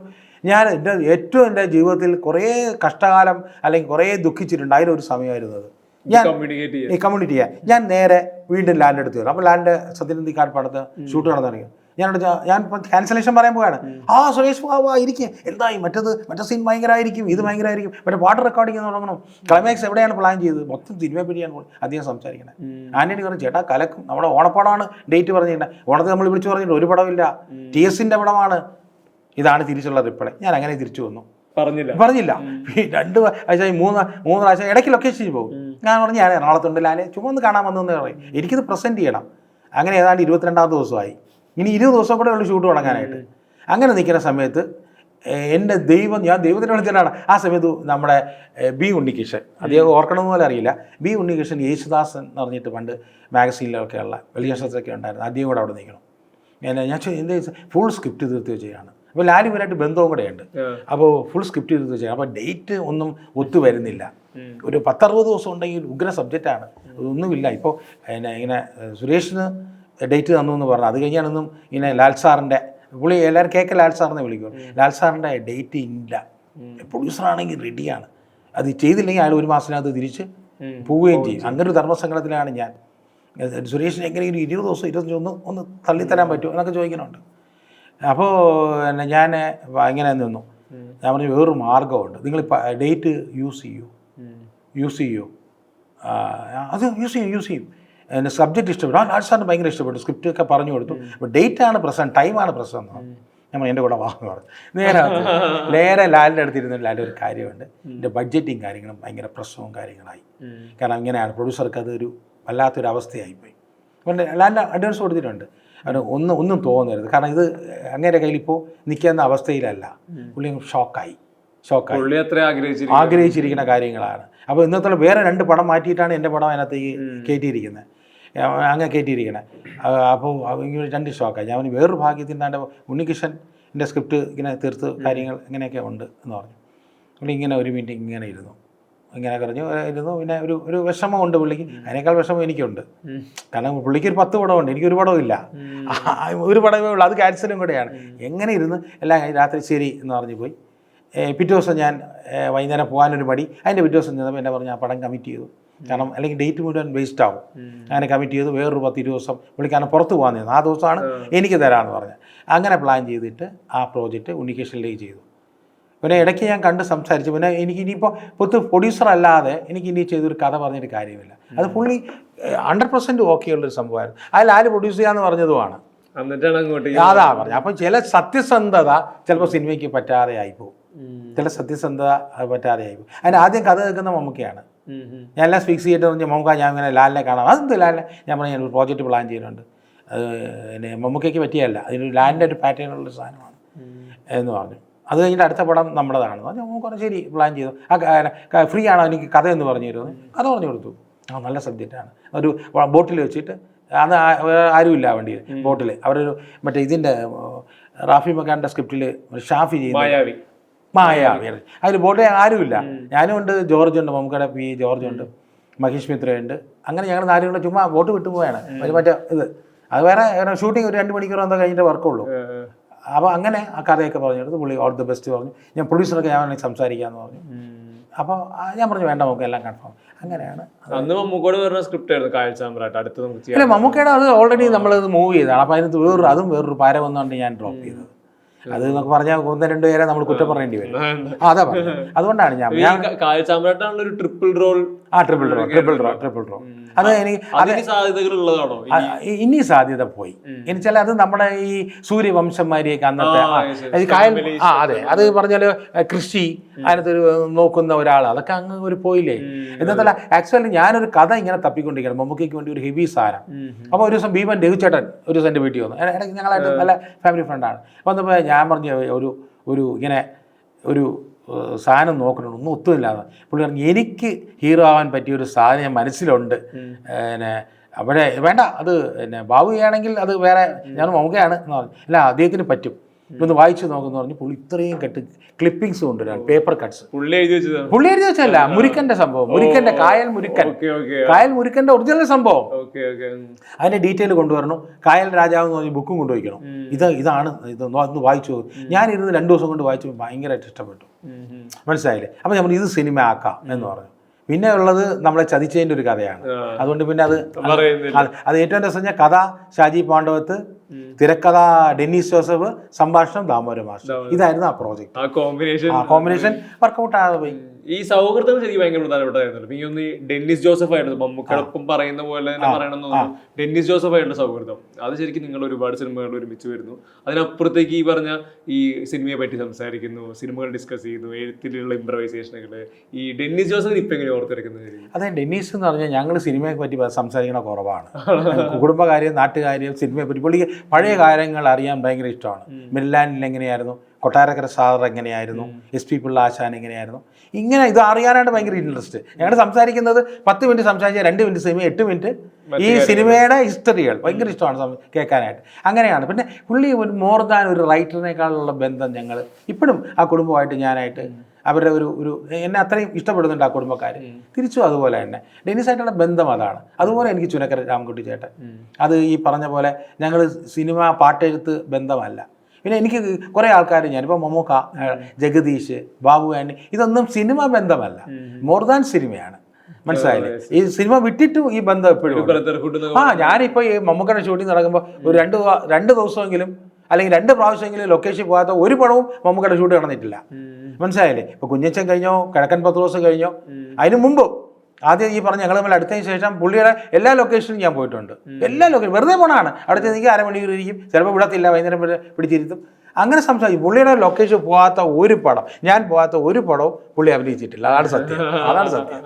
A: ഞാൻ എന്റെ ഏറ്റവും എന്റെ ജീവിതത്തിൽ കുറേ കഷ്ടകാലം അല്ലെങ്കിൽ കുറേ ദുഃഖിച്ചിട്ടുണ്ട്. അതിലൊരു സമയമായിരുന്നത് ഞാൻ
B: കമ്മ്യൂണിക്കേറ്റ്
A: ചെയ്യാം ഞാൻ നേരെ വീണ്ടും ലാൻഡ് എടുത്ത് വരും. അപ്പോൾ ലാൻഡ് സത്യനന്ദിക്കാട് പടത്ത് ഷൂട്ട് നടന്നിറങ്ങി. ചെ- ഞാൻ ക്യാൻസലേഷൻ പറയാൻ പോവാണ്. ആ സുരേഷ് ബാബു ഇരിക്കും. എന്തായി? മറ്റത് മറ്റേ സീൻ ഭയങ്കരമായിരിക്കും ഇത് ഭയങ്കരമായിരിക്കും മറ്റേ പാട്ട് റെക്കോർഡിംഗ് തുടങ്ങണം. ക്ലൈമാക്സ് എവിടെയാണ് പ്ലാൻ ചെയ്തത്? മൊത്തം സിനിമയെ പറ്റിയാണ് അധികം സംസാരിക്കണേ. ആന്റണി പറഞ്ഞു ചേട്ടാ കലക്കും. നമ്മുടെ ഓണപ്പടമാണ് ഡേറ്റ് പറഞ്ഞിട്ടുണ്ട് ഓണത്തിൽ നമ്മൾ വിളിച്ചു പറഞ്ഞിട്ടുണ്ട് ഒരു പടമില്ല ടി എസിന്റെ പടമാണ്. ഇതാണ് തിരിച്ചുള്ള റിപ്ലൈ ഞാൻ അങ്ങനെ തിരിച്ചു വന്നു.
B: പറഞ്ഞില്ല.
A: പറഞ്ഞില്ല. രണ്ട് ആഴ്ച മൂന്ന് മൂന്ന് പ്രാവശ്യം ഇടയ്ക്ക് ലൊക്കേഷൻ പോകും ഞാൻ പറഞ്ഞു ഞാൻ എറണാകുളത്തുണ്ട് ലാലെ. ചുമ്മാ ഒന്ന് കാണാൻ വന്നെന്ന് പറയും. എനിക്കിത് പ്രസന്റ് ചെയ്യണം. അങ്ങനെ ഏതാണ്ട് ഇരുപത്തിരണ്ടാം ദിവസമായി. ഇനി ഇരുപത് ദിവസം കൂടെ ഉള്ളു ഷൂട്ട് തുടങ്ങാനായിട്ട്. അങ്ങനെ നിൽക്കുന്ന സമയത്ത് എന്റെ ദൈവം ഞാൻ ദൈവത്തിന്റെ വിളിച്ചിട്ടാണ് ആ സമയത്ത് നമ്മുടെ ബി ഉണ്ണികൃഷ്ണൻ അദ്ദേഹം ഓർക്കണമെന്ന് പോലെ അറിയില്ല. ബി ഉണ്ണികൃഷ്ണൻ യേശുദാസൻ എന്ന് പറഞ്ഞിട്ട് പണ്ട് മാഗസീനിലൊക്കെ ഉള്ള വെളിയക്ഷത്രമൊക്കെ ഉണ്ടായിരുന്നു. അദ്ദേഹം കൂടെ അവിടെ നിൽക്കണം. ഞാൻ ഞാൻ എന്ത് ഫുൾ സ്ക്രിപ്റ്റ് തീർത്ത് വെച്ചാണ് അപ്പോൾ ലാലി ബന്ധവും കൂടെ ഉണ്ട്. അപ്പോൾ ഫുൾ സ്ക്രിപ്റ്റ് ചെയ്ത് വെച്ചാൽ അപ്പോൾ ഡേറ്റ് ഒന്നും ഒത്തു വരുന്നില്ല ഒരു പത്തറുപത് ദിവസം ഉണ്ടെങ്കിൽ ഉഗ്ര സബ്ജക്റ്റാണ് അതൊന്നുമില്ല ഇപ്പോൾ എന്നെ ഇങ്ങനെ സുരേഷിന് ഡേറ്റ് തന്നു എന്ന് പറഞ്ഞു. അത് കഴിഞ്ഞാണെന്നും ഇങ്ങനെ ലാൽ സാറിന്റെ പുള്ളി എല്ലാവരും കേക്ക് ലാൽ സാറിനെ വിളിക്കും. ലാൽ സാറിന്റെ ഡേറ്റ് ഇല്ല. പ്രൊഡ്യൂസറാണെങ്കിൽ റെഡിയാണ് അത് ചെയ്തില്ലെങ്കിൽ അയാൾ ഒരു മാസത്തിനകത്ത് തിരിച്ച് പോവുകയും ചെയ്യും. അങ്ങനെ ഒരു ധർമ്മസങ്കടത്തിലാണ് ഞാൻ. സുരേഷിന് എങ്ങനെയെങ്കിലും ഇരുപത് ദിവസം ഇരുപത്തഞ്ച് ഒന്ന് ഒന്ന് തള്ളിത്തരാൻ പറ്റുമോ എന്നൊക്കെ ചോദിക്കുന്നുണ്ട്. അപ്പോൾ എന്നെ ഞാൻ ഇങ്ങനെ നിന്നു. ഞാൻ പറഞ്ഞു വേറൊരു മാർഗമുണ്ട് നിങ്ങൾ ഡേറ്റ് യൂസ് ചെയ്യൂ. യൂസ് ചെയ്യൂ. അത് യൂസ് ചെയ്യും യൂസ് ചെയ്യും. എന്നെ സബ്ജക്റ്റ് ഇഷ്ടപ്പെട്ടു. ആ സാറിന് ഭയങ്കര ഇഷ്ടപ്പെട്ടു. സ്ക്രിപ്റ്റ് ഒക്കെ പറഞ്ഞു കൊടുത്തു. അപ്പോൾ ഡേറ്റ് ആണ് പ്രശ്നം ടൈമാണ് പ്രശ്നം നമ്മൾ എന്റെ കൂടെ വാങ്ങുന്നു പറഞ്ഞു. നേരെ നേരെ ലാലിന്റെ അടുത്തിരുന്ന ലാലിന്റെ ഒരു കാര്യമുണ്ട്. എന്റെ ബഡ്ജറ്റിങ് കാര്യങ്ങളും ഭയങ്കര പ്രശ്നവും കാര്യങ്ങളായി. കാരണം ഇങ്ങനെയാണ്. പ്രൊഡ്യൂസർക്ക് അതൊരു വല്ലാത്തൊരു അവസ്ഥയായിപ്പോയി. അതുകൊണ്ട് ലാലിന്റെ അഡ്വാൻസ് കൊടുത്തിട്ടുണ്ട്. അവന് ഒന്നും ഒന്നും തോന്നരുത്. കാരണം ഇത് അങ്ങനെ കയ്യിൽ ഇപ്പോൾ നിൽക്കുന്ന അവസ്ഥയിലല്ല. പുള്ളി ഷോക്കായി ഷോക്കായി ആഗ്രഹിച്ചിരിക്കുന്ന കാര്യങ്ങളാണ്. അപ്പോൾ ഇന്നത്തെ വേറെ രണ്ട് പടം മാറ്റിയിട്ടാണ് എന്റെ പടം അതിനകത്തേക്ക് കയറ്റിയിരിക്കുന്നത് അങ്ങനെ കയറ്റിയിരിക്കണേ. അപ്പോൾ ഇങ്ങനെ രണ്ട് ഷോക്കായി ഞാൻ വേറൊരു ഭാഗ്യത്തിന്റെ ഉണ്ണികൃഷ്ണന്റെ സ്ക്രിപ്റ്റ് ഇങ്ങനെ തീർത്ത് കാര്യങ്ങൾ ഇങ്ങനെയൊക്കെ ഉണ്ട് എന്ന് പറഞ്ഞു. പുള്ളി ഇങ്ങനെ ഒരു മീറ്റിംഗ് ഇങ്ങനെ ഇരുന്നു. ഇങ്ങനെ പറഞ്ഞു ഇരുന്നു. പിന്നെ ഒരു ഒരു വിഷമമുണ്ട് പുള്ളിക്ക്. അതിനേക്കാൾ വിഷമം എനിക്കുണ്ട്. കാരണം പുള്ളിക്ക് ഒരു പത്ത് പടമുണ്ട്. എനിക്കൊരു പടവും ഇല്ല. ഒരു പടമേ ഉള്ളൂ. അത് ക്യാൻസലും കൂടെയാണ്. എങ്ങനെ ഇരുന്ന്? എല്ലാം രാത്രി ശരി എന്ന് പറഞ്ഞു പോയി. പിറ്റേ ദിവസം ഞാൻ വൈകുന്നേരം പോകാനൊരു മടി. അതിന്റെ പിറ്റേ ദിവസം ചെന്നപ്പോൾ എന്നെ പറഞ്ഞു ആ പടം കമ്മിറ്റ് ചെയ്തു. കാരണം അല്ലെങ്കിൽ ഡേറ്റ് മുഴുവൻ വേസ്റ്റ് ആവും. അങ്ങനെ കമ്മിറ്റ് ചെയ്ത് വേറൊരു പത്ത് ഇരുപത് ദിവസം വിളിക്കാൻ പുറത്ത് പോകാൻ നിന്നു ആ ദിവസമാണ് എനിക്ക് തരാമെന്ന് പറഞ്ഞത്. അങ്ങനെ പ്ലാൻ ചെയ്തിട്ട് ആ പ്രോജക്റ്റ് ഉണ്ണികേഷനിലേക്ക് ചെയ്തു. പിന്നെ ഇടയ്ക്ക് ഞാൻ കണ്ട് സംസാരിച്ചു. പിന്നെ എനിക്ക് ഇനിയിപ്പോൾ പുത്ത് പ്രൊഡ്യൂസർ അല്ലാതെ എനിക്ക് ഇനി ചെയ്തൊരു കഥ പറഞ്ഞിട്ട് കാര്യമില്ല. അത് പുള്ളി ഹൺഡ്രഡ് പെർസെന്റ് ഓക്കെ ഉള്ളൊരു സംഭവമായിരുന്നു. അതിൽ ആര് പ്രൊഡ്യൂസ് ചെയ്യാന്ന് പറഞ്ഞതുമാണ്. അതാ പറഞ്ഞത്. അപ്പം ചില സത്യസന്ധത ചിലപ്പോൾ സിനിമയ്ക്ക് പറ്റാതെ ആയിപ്പോവും. ചില സത്യസന്ധത പറ്റാതെയായി അതിന് ആദ്യം കഥ കേൾക്കുന്ന മമ്മൂക്കയാണ്. ഞാൻ എല്ലാം ഫിക്സ് ചെയ്തിട്ട് പറഞ്ഞു മമ്മൂക്ക ഞാൻ ഇങ്ങനെ ലാലിനെ കാണാം. അതെന്ത് ലാലിനെ? ഞാൻ പറഞ്ഞു ഞാൻ ഒരു പ്രോജക്റ്റ് പ്ലാൻ ചെയ്യുന്നുണ്ട്. അത് പിന്നെ മമ്മൂക്കയ്ക്ക് പറ്റിയല്ല അതിനൊരു ലാലിന്റെ ഒരു പാറ്റേൺ ഉള്ള സാധനമാണ് എന്ന് പറഞ്ഞു. അത് കഴിഞ്ഞിട്ട് അടുത്ത പടം നമ്മുടേതാണ്. പറഞ്ഞു നമുക്ക് ശരി പ്ലാൻ ചെയ്തു. ആ ഫ്രീ ആണോ എനിക്ക് കഥ എന്ന് പറഞ്ഞു തരുന്നത്? കഥ പറഞ്ഞു കൊടുത്തു. ആ നല്ല സബ്ജക്റ്റാണ് ഒരു ബോട്ടിൽ വെച്ചിട്ട് അന്ന് ആരുമില്ല വണ്ടിയിൽ ബോട്ടിൽ അവരൊരു മറ്റേ ഇതിന്റെ റാഫി മക്കാന്റെ സ്ക്രിപ്റ്റിൽ ഷാഫി ചെയ്യുന്ന
B: മായാവി
A: മായാവി. അതിൽ ബോട്ടിൽ ആരുമില്ല. ഞാനും ഉണ്ട് ജോർജ് ഉണ്ട് മമ്മൂക്കയുടെ പി ജോർജ് ഉണ്ട് മഹേഷ് മിത്രയുണ്ട്. അങ്ങനെ ഞങ്ങൾ നാലും കൂടെ ചുമ്മാ ബോട്ട് വിട്ടു പോയാണ് ഒരു മറ്റേ ഇത്. അത് വേറെ ഷൂട്ടിംഗ് ഒരു രണ്ട് മണിക്കൂർ എന്തോ കഴിഞ്ഞിട്ട് വർക്കുള്ളൂ. അപ്പോൾ അങ്ങനെ ആ കഥയൊക്കെ പറഞ്ഞെടുത്ത് പുള്ളി ഓൾ ദ ബെസ്റ്റ് പറഞ്ഞു. ഞാൻ പ്രൊഡ്യൂസറൊക്കെ ഞാൻ വേണമെങ്കിൽ സംസാരിക്കാമെന്ന് പറഞ്ഞു. അപ്പോൾ ഞാൻ പറഞ്ഞു വേണ്ട നമുക്ക് എല്ലാം കൺഫേം അങ്ങനെയാണ്.
B: അന്ന് മമ്മൂക്കോട് പറഞ്ഞ സ്ക്രിപ്റ്റ് ആയിരുന്നു കാഴ്ച അടുത്ത് നമുക്ക്
A: അല്ല മമ്മൂക്കയുടെ അത് ഓൾറെഡി നമ്മളത് മൂവ് ചെയ്തതാണ്. അപ്പോൾ അതിനകത്ത് വേറൊരു അതും വേറൊരു പാര വന്നുകൊണ്ട് ഞാൻ ഡ്രോപ്പ് ചെയ്തത്. അത് നമുക്ക് പറഞ്ഞാൽ ഒന്ന് രണ്ടു പേരെ നമ്മൾ കുറ്റം പറയേണ്ടി വരും. അതാ പറഞ്ഞത്. അതുകൊണ്ടാണ് ഞാൻ
B: ഒരു ട്രിപ്പിൾ റോൾ
A: ആ triple role triple role triple role അത് എനിക്ക് സാധ്യതകളുള്ളതാണോ? ഇനി സാധ്യത പോയി. ഇനി ചില അത് നമ്മുടെ ഈ സൂര്യവംശന്മാരെയൊക്കെ അന്നത്തെ കായൽ ആ അതെ. അത് പറഞ്ഞാൽ കൃഷി അതിനകത്തൊരു നോക്കുന്ന ഒരാൾ. അതൊക്കെ അങ്ങ് ഒരു പോയില്ലേ? എന്നല്ല ആക്ച്വലി ഞാനൊരു കഥ ഇങ്ങനെ തപ്പിക്കൊണ്ടിരിക്കണം മമ്മൂക്കയ്ക്ക് വേണ്ടി ഒരു ഹെവി സാരം അപ്പോൾ ഒരു ദിവസം ഭീമൻ രഘുചേട്ടൻ ഒരു ദിവസം എന്റെ വീട്ടിൽ വന്നു. ഇടയ്ക്ക് ഞങ്ങളായിട്ട് നല്ല ഫാമിലി ഫ്രണ്ടാണ് വന്നപ്പോൾ ഞാൻ പറഞ്ഞു ഒരു ഒരു ഇങ്ങനെ ഒരു സാധനം നോക്കണം ഒന്നും ഒത്തുമില്ലാതെ. പുള്ളി പറഞ്ഞു എനിക്ക് ഹീറോ ആവാൻ പറ്റിയ ഒരു സാധനം ഞാൻ മനസ്സിലുണ്ട്. പിന്നെ അവിടെ വേണ്ട അത് പിന്നെ ബാബുകയാണെങ്കിൽ അത് വേറെ ഞാൻ മൗകയാണ് എന്ന് പറഞ്ഞു. അല്ല അദ്ദേഹത്തിന് പറ്റും. ഇതൊന്ന് വായിച്ചു നോക്കുന്നു പറഞ്ഞു പുള്ളി ഇത്രയും കട്ട് ക്ലിപ്പിംഗ്സ് കൊണ്ടുവരാൻ പേപ്പർ കട്ട്സ്
B: പുള്ളി എഴുതി വെച്ചതാണ്
A: പുള്ളി എഴുതി വെച്ചല്ല മുരിക്കന്റെ സംഭവം. മുരിക്കന്റെ കായൽ മുരിക്കൻ. കായൽ മുരിക്കന്റെ ഒറിജിനൽ സംഭവം. അതിന്റെ ഡീറ്റെയിൽ കൊണ്ടുവരണം. കായൽ രാജാവ് എന്ന് പറഞ്ഞ ബുക്കും കൊണ്ടുപോയിക്കണം ഇത് ഇതാണ് ഇത് ഒന്ന് വായിച്ചു. ഞാൻ ഇരുന്ന് രണ്ടു ദിവസം കൊണ്ട് വായിച്ചു ഭയങ്കരമായിട്ട് ഇഷ്ടപ്പെട്ടു. മനസ്സിലായില്ലേ? അപ്പം നമ്മൾ ഇത് സിനിമ ആക്കാം എന്ന് പറഞ്ഞു. പിന്നെ ഉള്ളത് നമ്മളെ ചതിച്ചതിന്റെ ഒരു കഥയാണ്. അതുകൊണ്ട് പിന്നെ അത് അത് ഏറ്റവും രസം കഥ ഷാജി പാണ്ഡവത്ത് തിരക്കഥ ഡെന്നീസ് ജോസഫ് സംഭാഷണം ദാമോദര മാസ്റ്റർ ഇതായിരുന്നു ആ പ്രോജക്ട്
B: ആ കോമ്പിനേഷൻ
A: ആ കോമ്പിനേഷൻ വർക്കൗട്ട് പോയി
B: ഈ സൗഹൃദം ശരിക്കും ഭയങ്കര പ്രധാനപ്പെട്ടതായിരുന്നല്ലോ ഈ ഒന്ന് ഡെന്നിസ് ജോസഫ് ആയിരുന്നു. മമ്മൂക്കടൊപ്പം പറയുന്ന പോലെ തന്നെ പറയണം എന്ന് ഡെന്നിസ് ജോസഫ് ആയിട്ടുള്ള സൗഹൃദം. അത് ശരിക്കും നിങ്ങൾ ഒരുപാട് സിനിമകൾ ഒരുമിച്ച് വരുന്നു. അതിനപ്പുറത്തേക്ക് ഈ പറഞ്ഞ ഈ സിനിമയെ പറ്റി സംസാരിക്കുന്നു. സിനിമകൾ ഡിസ്കസ് ചെയ്യുന്നു. എഴുത്തിലുള്ള ഇംപ്രവൈസേഷനുകൾ ഈ ഡെന്നിസ് ജോസഫ് ഇപ്പം എങ്ങനെ ഓർത്തെടുക്കുന്നത്
A: അതെ ഡെന്നിസ് എന്ന് പറഞ്ഞാൽ ഞങ്ങൾ സിനിമയെ പറ്റി സംസാരിക്കണ കുറവാണ്. കുടുംബകാര്യം നാട്ടുകാര്യം സിനിമയെ പറ്റി പുള്ളിക്ക് പഴയ കാര്യങ്ങൾ അറിയാൻ ഭയങ്കര ഇഷ്ടമാണ്. മെല്ലാനിൽ എങ്ങനെയായിരുന്നു? കൊട്ടാരക്കര സാർ എങ്ങനെയായിരുന്നു? എസ് പി പിള്ള ആശാൻ എങ്ങനെയായിരുന്നു? ഇങ്ങനെ ഇത് അറിയാനായിട്ട് ഭയങ്കര ഇൻട്രസ്റ്റ് ഞങ്ങൾ സംസാരിക്കുന്നത് പത്ത് മിനിറ്റ് സംസാരിച്ച രണ്ട് മിനിറ്റ് സിനിമ എട്ട് മിനിറ്റ് ഈ സിനിമയുടെ ഹിസ്റ്ററികൾ ഭയങ്കര ഇഷ്ടമാണ് കേൾക്കാനായിട്ട്. അങ്ങനെയാണ്. പിന്നെ പുള്ളി ഒരു മോർ ദാൻ ഒരു റൈറ്ററിനേക്കാളുള്ള ബന്ധം ഞങ്ങൾ ഇപ്പോഴും ആ കുടുംബമായിട്ട് ഞാനായിട്ട് അവരുടെ ഒരു ഒരു എന്നെ അത്രയും ഇഷ്ടപ്പെടുന്നുണ്ട് ആ കുടുംബക്കാർ തിരിച്ചു അതുപോലെ തന്നെ. ഡെനിസായിട്ടുള്ള ബന്ധം അതാണ്. അതുപോലെ എനിക്ക് ചുനക്കര രാമൻകുട്ടി ചേട്ടൻ. അത് ഈ പറഞ്ഞ പോലെ ഞങ്ങൾ സിനിമ പാട്ടെഴുത്ത് ബന്ധമല്ല. പിന്നെ എനിക്ക് കുറേ ആൾക്കാർ ഞാനിപ്പോൾ മമ്മൂക്ക ഏഹ്, ജഗദീഷ് ബാബു ആൻഡി ഇതൊന്നും സിനിമ ബന്ധമല്ല. മോർ ദാൻ സിനിമയാണ്. മനസ്സിലായില്ലേ? ഈ സിനിമ വിട്ടിട്ടും ഈ ബന്ധം എപ്പോഴും ആ ഞാനിപ്പോൾ ഈ മമ്മൂക്കയുടെ ഷൂട്ടിംഗ് നടക്കുമ്പോൾ ഒരു രണ്ട് രണ്ട് ദിവസമെങ്കിലും അല്ലെങ്കിൽ രണ്ട് പ്രാവശ്യമെങ്കിലും ലൊക്കേഷൻ പോകാത്ത ഒരു പടവും മമ്മൂക്കയുടെ ഷൂട്ട് നടന്നിട്ടില്ല. മനസ്സിലായില്ലേ? ഇപ്പോൾ കുഞ്ഞച്ചൻ കഴിഞ്ഞോ കിഴക്കൻ പത്ത് ദിവസം കഴിഞ്ഞോ അതിനു മുമ്പ് ആദ്യം ഈ പറഞ്ഞ ഞങ്ങൾ തമ്മിൽ അടുത്തതിന് ശേഷം പുള്ളിയുടെ എല്ലാ ലൊക്കേഷനിലും ഞാൻ പോയിട്ടുണ്ട്. എല്ലാ ലൊക്കേഷൻ വെറുതെ പോണാണ് അടുത്ത് എനിക്ക് അരമണിക്കൂർ ഇരിക്കും. ചിലപ്പോൾ വിടത്തില്ല വൈകുന്നേരം പിടിച്ചിരുത്തും. അങ്ങനെ സംസാരിക്കും പുള്ളിയുടെ ലൊക്കേഷൻ പോകാത്ത ഒരു പടം ഞാൻ പോകാത്ത ഒരു പടവും പുള്ളി അഭിനയിച്ചിട്ടില്ല. അതാണ് സത്യം. അതാണ് സത്യം.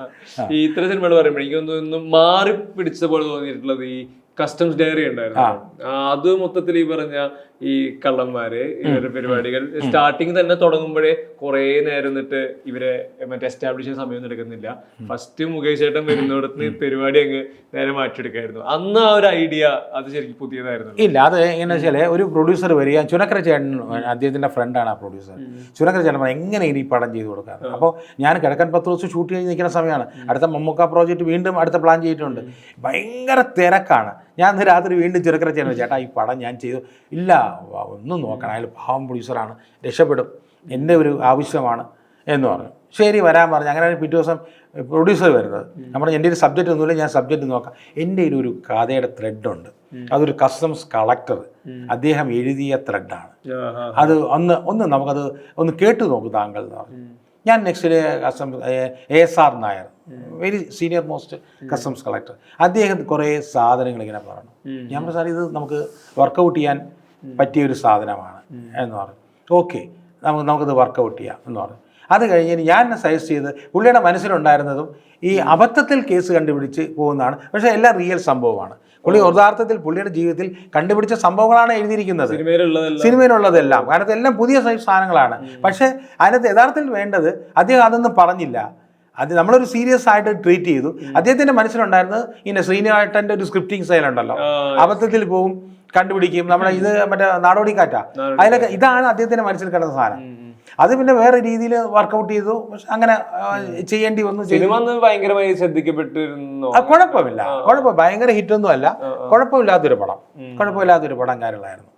B: ഈ ഇത്ര സിനിമകൾ പറയുമ്പോൾ എനിക്കൊന്നും മാറി പിടിച്ച പോലെ തോന്നിയിട്ടുള്ളത് ഈ കസ്റ്റംസ് ഡയറി ഉണ്ടായിരുന്നു. അത് മൊത്തത്തിൽ ഈ പറഞ്ഞ ഈ കള്ളന്മാര് ഇവരുടെ പരിപാടികൾ സ്റ്റാർട്ടിങ് തന്നെ തുടങ്ങുമ്പോഴേ കുറെ നേരം നിന്നിട്ട് ഇവരെ മറ്റേ എസ്റ്റാബ്ലിഷ് ചെയ്യാൻ സമയം എടുക്കുന്നില്ല. ഫസ്റ്റ് മുകേഷ് ചേട്ടൻ വരുന്നിടത്ത് പരിപാടി അങ്ങ് നേരെ മാറ്റിയെടുക്കായിരുന്നു. അന്ന് ആ ഒരു ഐഡിയ അത് ശരിക്കും പുതിയതായിരുന്നു.
A: ഇല്ല അത് എങ്ങനെ വെച്ചാൽ ഒരു പ്രൊഡ്യൂസർ വരിക ചുനക്കര ചേട്ടൻ അദ്ദേഹത്തിന്റെ ഫ്രണ്ടാണ് ആ പ്രൊഡ്യൂസർ ചുനക്കര ചേട്ടൻ എങ്ങനെ ഇനി ഈ പടം ചെയ്ത് കൊടുക്കാം അപ്പോൾ ഞാൻ കിഴക്കൻ പത്ത് ദിവസം ഷൂട്ട് ചെയ്ത് നിൽക്കുന്ന സമയമാണ്. അടുത്ത മമ്മൂക്ക പ്രോജക്റ്റ് വീണ്ടും അടുത്ത പ്ലാൻ ചെയ്തിട്ടുണ്ട്. ഭയങ്കര തിരക്കാണ്. ഞാൻ ഇന്ന് രാത്രി വീണ്ടും ചെറുക്കര ചെയ്യുന്നത് ചേട്ടാ ഈ പടം ഞാൻ ചെയ്തു. ഇല്ല ഒന്നും നോക്കണം. അയാൾ പാവം പ്രൊഡ്യൂസറാണ് രക്ഷപ്പെടും. എന്റെ ഒരു ആവശ്യമാണ് എന്ന് പറഞ്ഞു. ശരി വരാൻ പറഞ്ഞു. അങ്ങനെ പിറ്റേ ദിവസം പ്രൊഡ്യൂസർ വരുന്നത്. നമ്മൾ എന്റെ ഒരു സബ്ജക്റ്റ് ഒന്നുമില്ല ഞാൻ സബ്ജക്റ്റ് നോക്കാം. എന്റെ ഒരു കഥയുടെ ത്രെഡുണ്ട് അതൊരു കസ്റ്റംസ് കളക്ടർ അദ്ദേഹം എഴുതിയ ത്രെഡാണ്. അത് ഒന്ന് ഒന്ന് നമുക്കത് ഒന്ന് കേട്ടു നോക്കൂ താങ്കൾ എന്ന് പറഞ്ഞു. ഞാൻ next day customs A S R Nair. Very senior most customs collector അദ്ദേഹം കുറേ സാധനങ്ങൾ ഇങ്ങനെ പറഞ്ഞു. ഞാൻ പറഞ്ഞു സാർ ഇത് നമുക്ക് വർക്കൗട്ട് ചെയ്യാൻ പറ്റിയ ഒരു സാധനമാണ്. എന്ന് പറഞ്ഞു. ഓക്കെ നമുക്ക് നമുക്കത് വർക്കൗട്ട് ചെയ്യാം. എന്ന് പറഞ്ഞു. അത് കഴിഞ്ഞ് ഞാൻ സജസ്റ്റ് ചെയ്ത് പുള്ളിയുടെ മനസ്സിലുണ്ടായിരുന്നതും ഈ അബദ്ധത്തിൽ കേസ് കണ്ടുപിടിച്ച് പോകുന്നതാണ്. പക്ഷേ എല്ലാം റിയൽ സംഭവമാണ്. പുള്ളി യഥാർത്ഥത്തിൽ പുള്ളിയുടെ ജീവിതത്തിൽ കണ്ടുപിടിച്ച സംഭവങ്ങളാണ് എഴുതിയിരിക്കുന്നത്.
B: സിനിമയിലുള്ളതെല്ലാം.
A: സിനിമയിലുള്ളതെല്ലാം. കാരണം എല്ലാം പുതിയ സൈസ് സാധനങ്ങളാണ്. പക്ഷേ അതിനകത്ത് യഥാർത്ഥത്തിൽ വേണ്ടത് അദ്ദേഹം അതൊന്നും പറഞ്ഞില്ല. അത് നമ്മളൊരു സീരിയസ് ആയിട്ട് ട്രീറ്റ് ചെയ്തു. അദ്ദേഹത്തിന്റെ മനസ്സിലുണ്ടായിരുന്നത് ഇങ്ങനെ ശ്രീനിവാട്ടന്റെ ഒരു സ്ക്രിപ്റ്റിംഗ് സ്റ്റൈൽ ഉണ്ടല്ലോ. അബദ്ധത്തിൽ പോവും കണ്ടുപിടിക്കും. നമ്മുടെ ഇത് മറ്റേ നാടോടി കാറ്റാ. അതിലൊക്കെ ഇതാണ് അദ്ദേഹത്തിന്റെ മനസ്സിൽ കിടന്ന സാധനം. അത് പിന്നെ വേറെ രീതിയിൽ വർക്കൗട്ട് ചെയ്തു. പക്ഷെ അങ്ങനെ ചെയ്യേണ്ടി വന്നു
B: ഭയങ്കരമായി ശ്രദ്ധിക്കപ്പെട്ടിരുന്നു?
A: കുഴപ്പമില്ല. കുഴപ്പം ഭയങ്കര ഹിറ്റൊന്നും അല്ല. കുഴപ്പമില്ലാത്തൊരു പടം. കുഴപ്പമില്ലാത്തൊരു പടം കാര്യങ്ങളായിരുന്നു.